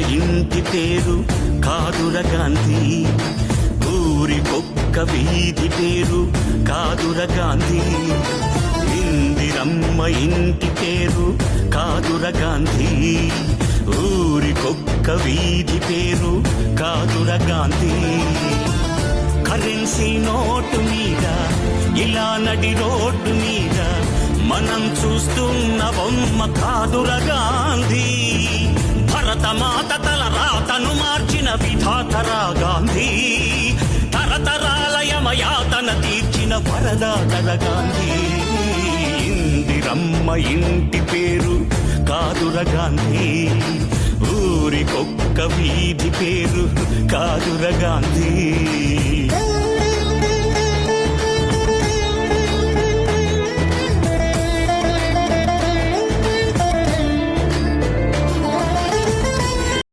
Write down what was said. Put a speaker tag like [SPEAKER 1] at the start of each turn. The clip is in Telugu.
[SPEAKER 1] ఇంటి పేరు కాదుర గాంధీ. ఊరికొక్క వీధి పేరు కాదుర గాంధీ. ఇందిరమ్మ ఇంటి పేరు కాదుర గాంధీ. ఊరికొక్క వీధి పేరు కాదుర గాంధీ. కరెన్సీ నోటు మీద ఇలా నడి రోడ్డు మీద మనం చూస్తున్న బొమ్మ కాదుర గాంధీ. భరతమాత తల రాతను మార్చిన విధాతరా గాంధీ తరతరాలయమయాతన తీర్చిన వరదాతర గాంధీ. ఇందిరమ్మ ఇంటి పేరు కాదుర గాంధీ. ఊరికొక్క వీధి పేరు కాదుర గాంధీ.